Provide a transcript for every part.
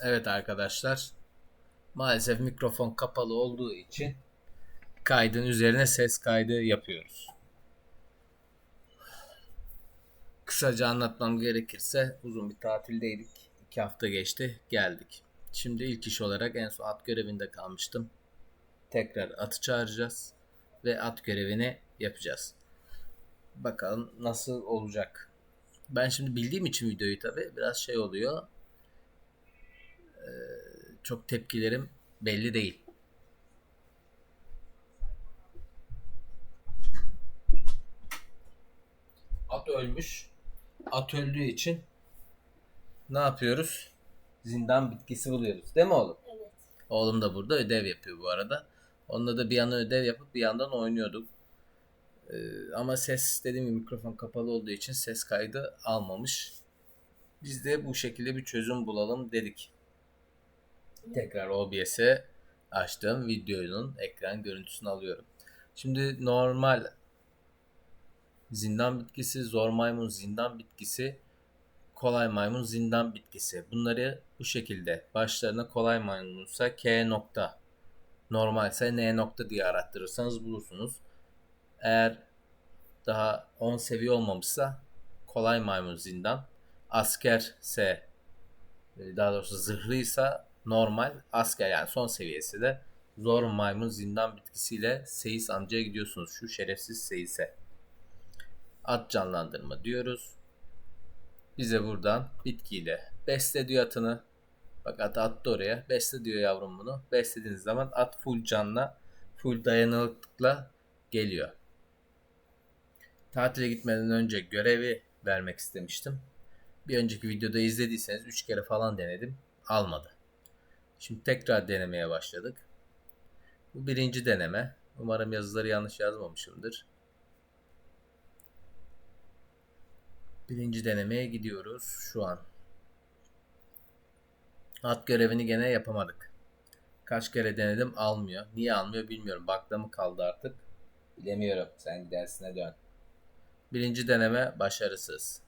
Evet arkadaşlar. Maalesef mikrofon kapalı olduğu için kaydın üzerine ses kaydı yapıyoruz. Kısaca anlatmam gerekirse uzun bir tatildeydik. İki hafta geçti geldik. Şimdi ilk iş olarak en son at görevinde kalmıştım. Tekrar atı çağıracağız ve at görevini yapacağız. Bakalım nasıl olacak. Ben şimdi bildiğim için videoyu tabi biraz şey oluyor. Çok tepkilerim belli değil. At ölmüş. At öldüğü için ne yapıyoruz? Zindan bitkisi buluyoruz. Değil mi oğlum? Evet. Oğlum da burada ödev yapıyor bu arada. Onunla da bir yandan ödev yapıp bir yandan oynuyorduk. Ee, ama ses dediğim gibi mikrofon kapalı olduğu için ses kaydı almamış. Biz de bu şekilde bir çözüm bulalım dedik. Tekrar OBS'e açtığım videonun ekran görüntüsünü alıyorum. Şimdi normal zindan bitkisi, zor maymun zindan bitkisi, kolay maymun zindan bitkisi. Bunları bu şekilde başlarına kolay maymunsa K nokta, normalse N nokta diye arattırırsanız bulursunuz. Eğer daha 10 seviye olmamışsa kolay maymun zindan, askerse daha doğrusu zırhlıysa normal asker yani son seviyesi de zor maymun zindan bitkisiyle Seyis amcaya gidiyorsunuz şu şerefsiz Seyis'e. At canlandırma diyoruz. Bize buradan bitkiyle besle diyor atını. Bak at attı oraya. Besle diyor yavrum bunu. Beslediğiniz zaman at full canla, full dayanıklılıkla geliyor. Tatile gitmeden önce görevi vermek istemiştim. Bir önceki videoda izlediyseniz 3 kere falan denedim. Almadı. Şimdi tekrar denemeye başladık. Bu birinci deneme. Umarım yazıları yanlış yazmamışımdır. Birinci denemeye gidiyoruz şu an. At görevini gene yapamadık. Kaç kere denedim almıyor. Niye almıyor bilmiyorum. Bakta mı kaldı artık? Bilemiyorum. Sen dersine dön. Birinci deneme başarısız.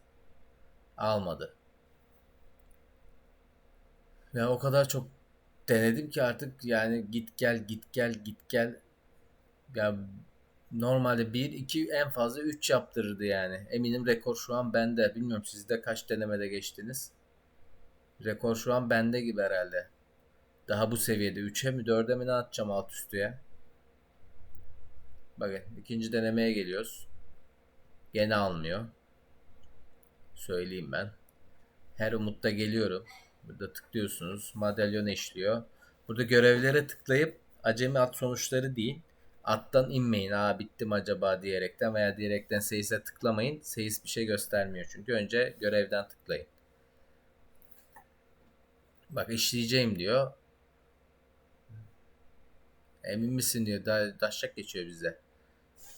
Almadı. Ya o kadar çok denedim ki artık yani git gel git gel git gel. Ya normalde 1 2 en fazla 3 yaptırırdı yani. Eminim rekor şu an bende. Bilmiyorum sizde kaç denemede geçtiniz. Rekor şu an bende gibi herhalde. Daha bu seviyede 3'e mi 4'e mi ne atacağım alt üstüye. Bakın ikinci denemeye geliyoruz. Gene almıyor. Söyleyeyim ben. Her umutta geliyorum. Burada tıklıyorsunuz. Madalyon eşliyor. Burada görevlere tıklayıp acemi at sonuçları değil. Attan inmeyin. Aa bittim acaba diyerekten veya diyerekten seyise tıklamayın. Seyis bir şey göstermiyor çünkü. Önce görevden tıklayın. Bak işleyeceğim diyor. Emin misin diyor. Da daşak geçiyor bize.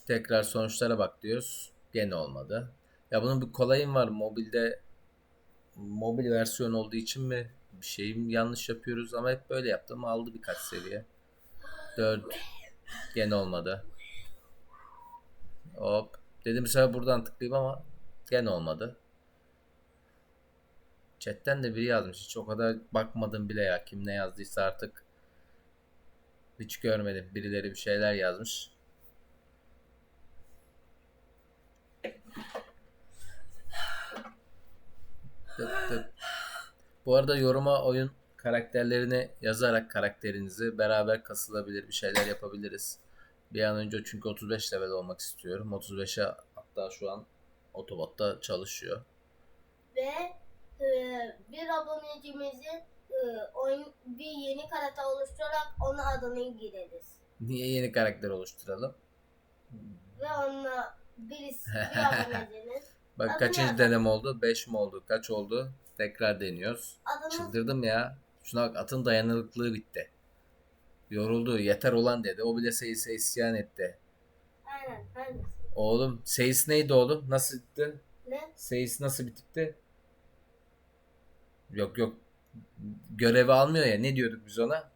Tekrar sonuçlara bak diyoruz. Gene olmadı. Ya bunun bir kolayım var. Mobilde mobil versiyon olduğu için mi bir şeyim yanlış yapıyoruz ama hep böyle yaptım. Aldı birkaç seviye. 4 gene olmadı. Hop. Dedim sefer buradan tıklayayım ama gene olmadı. Chatten de biri yazmış. Hiç o kadar bakmadım bile ya. Kim ne yazdıysa artık. Hiç görmedim. Birileri bir şeyler yazmış. Tık tık. Bu arada yoruma oyun karakterlerini yazarak karakterinizi beraber kasılabilir bir şeyler yapabiliriz. Bir an önce çünkü 35 level olmak istiyorum. 35'e hatta şu an otobotta çalışıyor. Ve e, bir abonecimizin e, oyun bir yeni karakter oluşturarak onun adını gireriz. Niye yeni karakter oluşturalım? Ve onunla birisi bir abonecinin Bak Adı kaçıncı ne? denem oldu? 5 mi oldu? Kaç oldu? Tekrar deniyoruz. adını Çıldırdım ya. Şuna bak atın dayanıklılığı bitti. Yoruldu. Yeter olan dedi. O bile Seyis'e isyan etti. aynen hangisi? Oğlum Seyis neydi oğlum? Nasıl bitti? Ne? Seyis nasıl bitipti? Yok yok. Görevi almıyor ya. Ne diyorduk biz ona?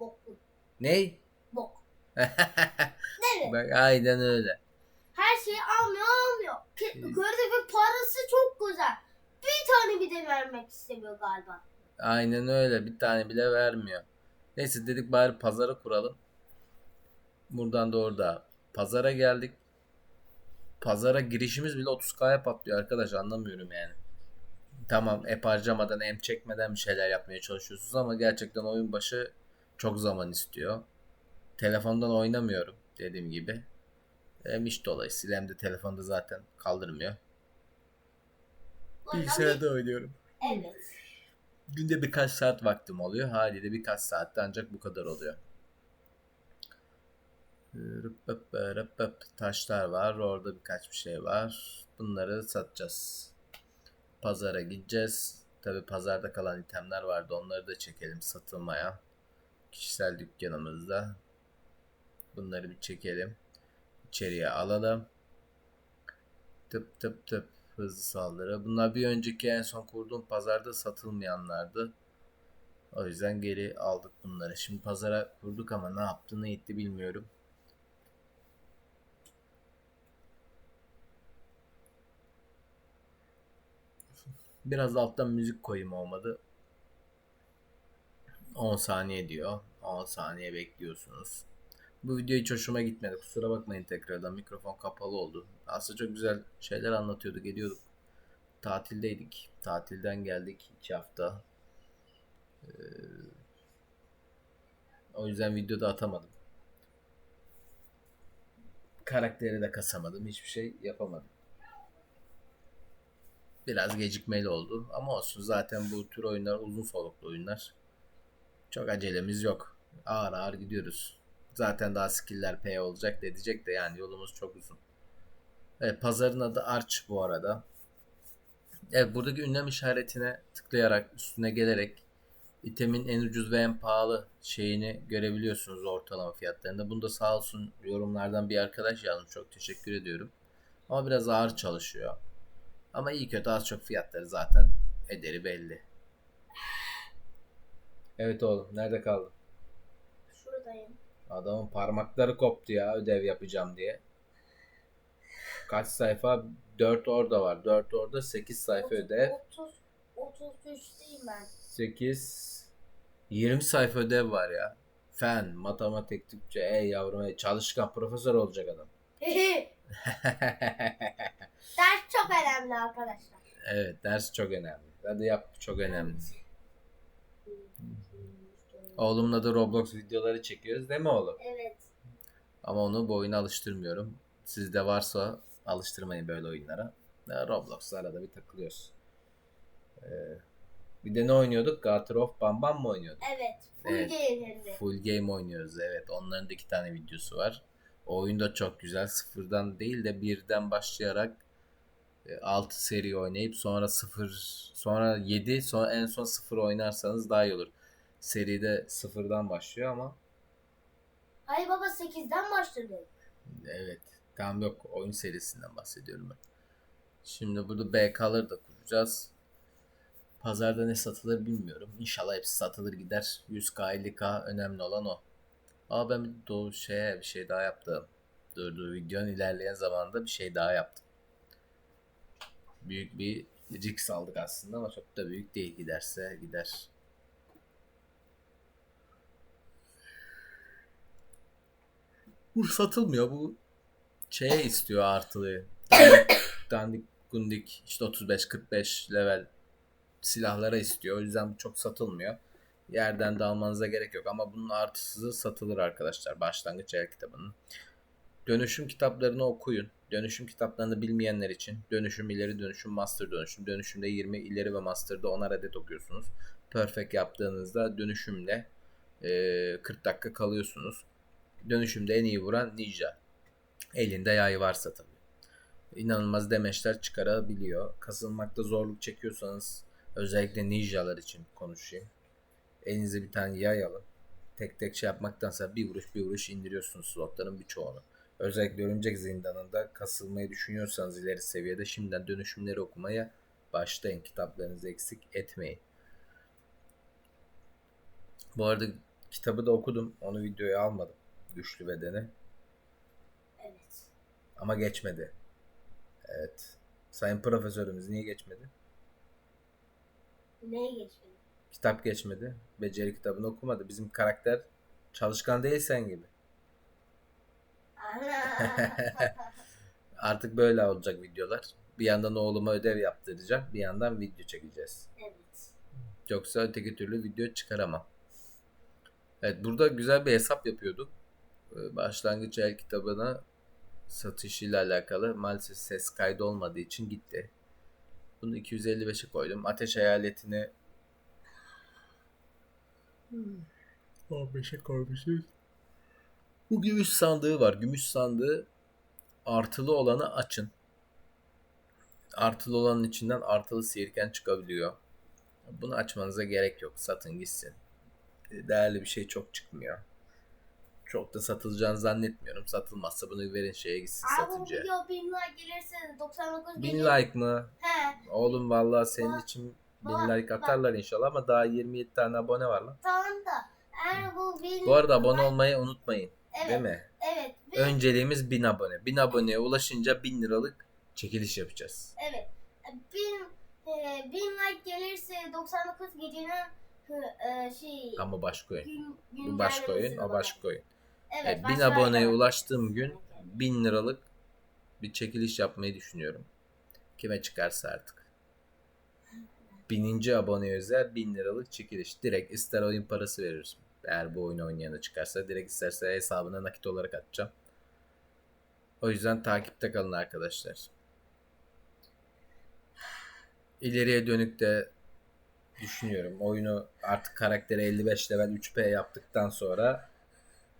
Boklu. Ney? Bok. Bak aynen öyle. Her şeyi almıyor Görevin parası çok güzel. Bir tane bir de vermek istemiyor galiba. Aynen öyle. Bir tane bile vermiyor. Neyse dedik bari pazara kuralım. Buradan da orada pazara geldik. Pazara girişimiz bile 30K'ya patlıyor arkadaş anlamıyorum yani. Tamam app harcamadan em çekmeden bir şeyler yapmaya çalışıyorsunuz ama gerçekten oyun başı çok zaman istiyor. Telefondan oynamıyorum dediğim gibi. Hem iş dolayısıyla hem de telefonda zaten kaldırmıyor. Bilgisayarda oynuyorum. Evet. Günde birkaç saat vaktim oluyor. Haliyle birkaç saatte ancak bu kadar oluyor. Rıppıp taşlar var. Orada birkaç bir şey var. Bunları satacağız. Pazara gideceğiz. Tabi pazarda kalan itemler vardı. Onları da çekelim satılmaya. Kişisel dükkanımızda. Bunları bir çekelim. İçeriye alalım. Tıp tıp tıp hızlı saldırı. Bunlar bir önceki en son kurduğum pazarda satılmayanlardı. O yüzden geri aldık bunları. Şimdi pazara kurduk ama ne yaptı ne etti bilmiyorum. Biraz alttan müzik koyayım olmadı. 10 saniye diyor. 10 saniye bekliyorsunuz. Bu video hiç hoşuma gitmedi. Kusura bakmayın tekrardan. Mikrofon kapalı oldu. Aslında çok güzel şeyler anlatıyordu. Geliyorduk. Tatildeydik. Tatilden geldik. 2 hafta. Ee, o yüzden videoda atamadım. Karakteri de kasamadım. Hiçbir şey yapamadım. Biraz gecikmeli oldu. Ama olsun. Zaten bu tür oyunlar uzun soluklu oyunlar. Çok acelemiz yok. Ağır ağır gidiyoruz. Zaten daha skill'ler P olacak da edecek de yani yolumuz çok uzun. Evet pazarın adı Arch bu arada. Evet buradaki ünlem işaretine tıklayarak üstüne gelerek itemin en ucuz ve en pahalı şeyini görebiliyorsunuz ortalama fiyatlarında. Bunu da sağ olsun yorumlardan bir arkadaş yazmış. Çok teşekkür ediyorum. Ama biraz ağır çalışıyor. Ama iyi kötü az çok fiyatları zaten ederi belli. Evet oğlum nerede kaldın? Şuradayım. Adamın parmakları koptu ya ödev yapacağım diye. Kaç sayfa? 4 orada var. 4 orada 8 sayfa ödev. 30 33'teyim ben. 8 20 sayfa ödev var ya. Fen, matematik, Türkçe, ey yavrum ey çalışkan profesör olacak adam. Ders çok önemli arkadaşlar. evet ders çok önemli. Hadi yap çok önemli. Oğlumla da Roblox videoları çekiyoruz değil mi oğlum? Evet. Ama onu bu oyuna alıştırmıyorum. Sizde varsa alıştırmayın böyle oyunlara. Ya Roblox'ta arada bir takılıyoruz. Ee, bir de ne oynuyorduk? Garter of Bam Bam mı oynuyorduk? Evet. Full Evet. game'lerinde. Full game oynuyoruz evet. Onların da iki tane videosu var. O oyun da çok güzel. Sıfırdan değil de birden başlayarak 6 seri oynayıp sonra 0 sonra 7 sonra en son 0 oynarsanız daha iyi olur. Seride sıfırdan başlıyor ama Hayır baba 8'den başladık. Evet. Tam yok. Oyun serisinden bahsediyorum ben. Şimdi burada BK'ları da kuracağız. Pazarda ne satılır bilmiyorum. İnşallah hepsi satılır gider. 100K 50K önemli olan o. Aa ben bir doğu şeye bir şey daha yaptım. Dur dur videonun ilerleyen zamanında bir şey daha yaptım. Büyük bir risk aldık aslında ama çok da büyük değil giderse gider. Bu satılmıyor. Bu şeye istiyor artılı. Dandik, dandik gundik işte 35-45 level silahlara istiyor. O yüzden bu çok satılmıyor. Yerden de almanıza gerek yok ama bunun artısızı satılır arkadaşlar. Başlangıç el kitabının. Dönüşüm kitaplarını okuyun. Dönüşüm kitaplarını bilmeyenler için dönüşüm, ileri dönüşüm, master dönüşüm. Dönüşümde 20, ileri ve master'da 10'ar adet okuyorsunuz. Perfect yaptığınızda dönüşümle e, 40 dakika kalıyorsunuz. Dönüşümde en iyi vuran ninja. Elinde yay varsa tabii. İnanılmaz demeçler çıkarabiliyor. Kasılmakta zorluk çekiyorsanız özellikle ninjalar için konuşayım. Elinize bir tane yay alın. Tek tek şey yapmaktansa bir vuruş bir vuruş indiriyorsunuz slotların birçoğunu. Özellikle örümcek zindanında kasılmayı düşünüyorsanız ileri seviyede şimdiden dönüşümleri okumaya başlayın. Kitaplarınızı eksik etmeyin. Bu arada kitabı da okudum. Onu videoya almadım. Güçlü bedeni. Evet. Ama geçmedi. Evet. Sayın profesörümüz niye geçmedi? Neye geçmedi? Kitap geçmedi. Beceri kitabını okumadı. Bizim karakter çalışkan değil sen gibi. Artık böyle olacak videolar. Bir yandan oğluma ödev yaptıracağım. Bir yandan video çekeceğiz. evet. Yoksa öteki türlü video çıkaramam. Evet burada güzel bir hesap yapıyorduk. Ee, Başlangıç el kitabına satışıyla alakalı maalesef ses kaydı olmadığı için gitti. Bunu 255'e koydum. Ateş hayaletini 15'e koymuşuz. Bu gümüş sandığı var. Gümüş sandığı artılı olanı açın. Artılı olanın içinden artılı sihirken çıkabiliyor. Bunu açmanıza gerek yok. Satın gitsin. Değerli bir şey çok çıkmıyor. Çok da satılacağını zannetmiyorum. Satılmazsa bunu verin şeye gitsin Abi bu satıcıya. video 1000 like gelirse 99 1000 geliyor. like mı? He Oğlum vallahi senin Bak, için 1000 bak, like atarlar inşallah ama daha 27 tane abone var lan. tamam da eğer bu 1000 Bu arada abone like- olmayı unutmayın. evet, Değil mi? Evet. ve- Önceliğimiz 1000 abone. 1000 aboneye ulaşınca 1000 liralık çekiliş yapacağız. Evet. 1000 e, 1000 like gelirse 99 gecenin e, şey Ama başka oyun. gün, Bu başka oyun, o başka oyun. Evet, 1000 başka aboneye ulaştığım gün 1000 liralık bir çekiliş yapmayı düşünüyorum. Kime çıkarsa artık. Bininci abone özel 1000 liralık çekiliş. Direkt ister oyun parası veririz. Eğer bu oyunu oynayana çıkarsa direkt isterse hesabına nakit olarak atacağım. O yüzden takipte kalın arkadaşlar. İleriye dönük de düşünüyorum. Oyunu artık karakteri 55 level 3P yaptıktan sonra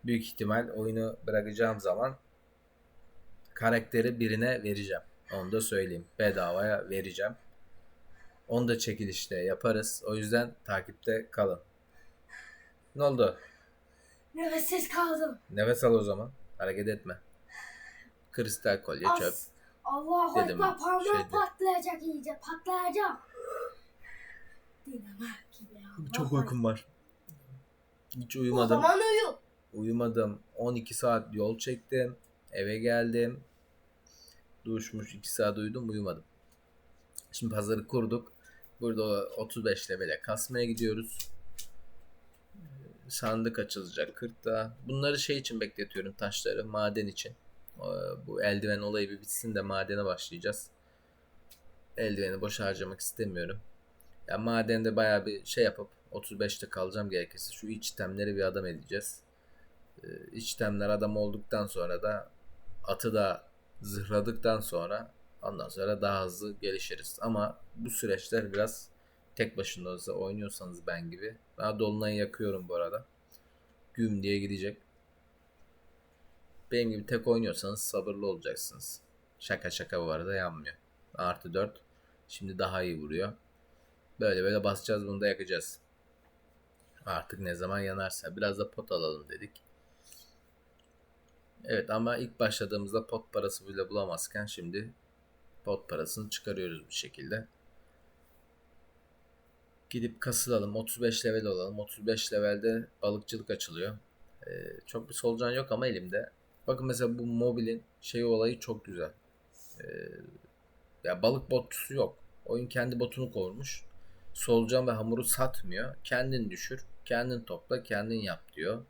büyük ihtimal oyunu bırakacağım zaman karakteri birine vereceğim. Onu da söyleyeyim. Bedavaya vereceğim. Onu da çekilişte yaparız. O yüzden takipte kalın. Ne oldu? Nefessiz kaldım. Nefes al o zaman. Hareket etme. Kristal kolye çöp. As. Allah Dedim, ekber parmağım şeydi. patlayacak iyice patlayacak. Dinamit gibi. Çok uykum var. Hiç O uyumadım. zaman uyu. Uyumadım. 12 saat yol çektim. Eve geldim. Duşmuş 2 saat uyudum uyumadım. Şimdi pazarı kurduk. Burada 35 levele kasmaya gidiyoruz. Sandık açılacak 40'ta. Bunları şey için bekletiyorum taşları. Maden için. Ee, Bu eldiven olayı bir bitsin de madene başlayacağız. Eldiveni boş harcamak istemiyorum. Ya madende bayağı bir şey yapıp 35'te kalacağım gerekirse. Şu iç itemleri bir adam edeceğiz. Ee, iç itemler adam olduktan sonra da atı da zırhladıktan sonra ondan sonra daha hızlı gelişiriz. Ama bu süreçler biraz tek başınıza oynuyorsanız ben gibi. Ben dolunayı yakıyorum bu arada. Güm diye gidecek. Benim gibi tek oynuyorsanız sabırlı olacaksınız. Şaka şaka bu arada yanmıyor. Artı 4. Şimdi daha iyi vuruyor. Böyle böyle basacağız bunu da yakacağız. Artık ne zaman yanarsa. Biraz da pot alalım dedik. Evet ama ilk başladığımızda pot parası bile bulamazken şimdi pot parasını çıkarıyoruz bir şekilde. Gidip kasılalım. 35 level olalım. 35 levelde balıkçılık açılıyor. Ee, çok bir solucan yok ama elimde. Bakın mesela bu mobilin şey olayı çok güzel. Ee, ya balık botçusu yok. Oyun kendi botunu koymuş. Solucan ve hamuru satmıyor. Kendin düşür, kendin topla, kendin yap diyor.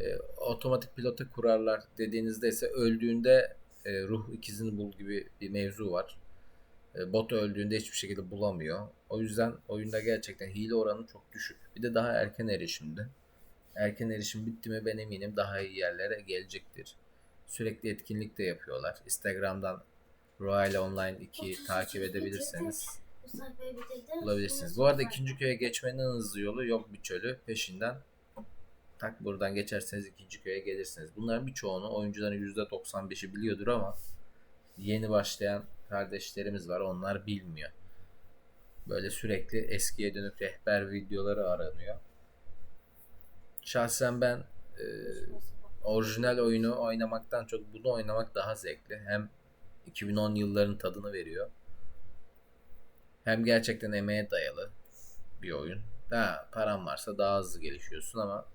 E, otomatik pilota kurarlar dediğinizde ise öldüğünde e, ruh ikizini bul gibi bir mevzu var. E, bot öldüğünde hiçbir şekilde bulamıyor. O yüzden oyunda gerçekten hile oranı çok düşük. Bir de daha erken erişimde. Erken erişim bitti mi ben eminim daha iyi yerlere gelecektir. Sürekli etkinlik de yapıyorlar. Instagram'dan Royal Online 2'yi takip edebilirseniz bulabilirsiniz. Bu arada ikinci köye geçmenin en hızlı yolu yok bir çölü peşinden tak buradan geçerseniz ikinci köye gelirsiniz. Bunların birçoğunu oyuncuların %95'i biliyordur ama yeni başlayan kardeşlerimiz var onlar bilmiyor. Böyle sürekli eskiye dönük rehber videoları aranıyor. Şahsen ben e, orijinal oyunu oynamaktan çok bunu oynamak daha zevkli. Hem 2010 yılların tadını veriyor. Hem gerçekten emeğe dayalı bir oyun. Daha paran varsa daha hızlı gelişiyorsun ama